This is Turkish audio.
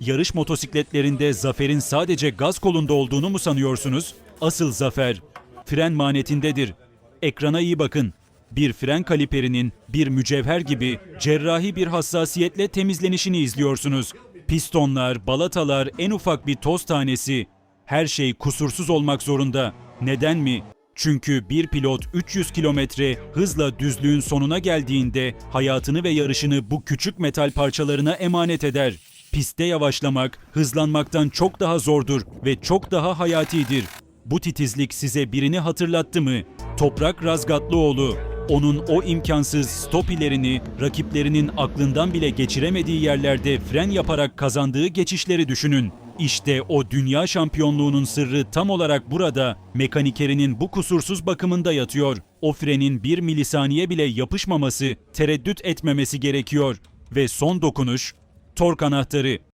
Yarış motosikletlerinde zaferin sadece gaz kolunda olduğunu mu sanıyorsunuz? Asıl zafer fren manetindedir. Ekrana iyi bakın. Bir fren kaliperinin bir mücevher gibi cerrahi bir hassasiyetle temizlenişini izliyorsunuz. Pistonlar, balatalar, en ufak bir toz tanesi her şey kusursuz olmak zorunda. Neden mi? Çünkü bir pilot 300 kilometre hızla düzlüğün sonuna geldiğinde hayatını ve yarışını bu küçük metal parçalarına emanet eder. Pistte yavaşlamak hızlanmaktan çok daha zordur ve çok daha hayatidir. Bu titizlik size birini hatırlattı mı? Toprak Razgatlıoğlu. Onun o imkansız stop ilerini rakiplerinin aklından bile geçiremediği yerlerde fren yaparak kazandığı geçişleri düşünün. İşte o dünya şampiyonluğunun sırrı tam olarak burada, mekanikerinin bu kusursuz bakımında yatıyor. O frenin bir milisaniye bile yapışmaması, tereddüt etmemesi gerekiyor. Ve son dokunuş, tork anahtarı.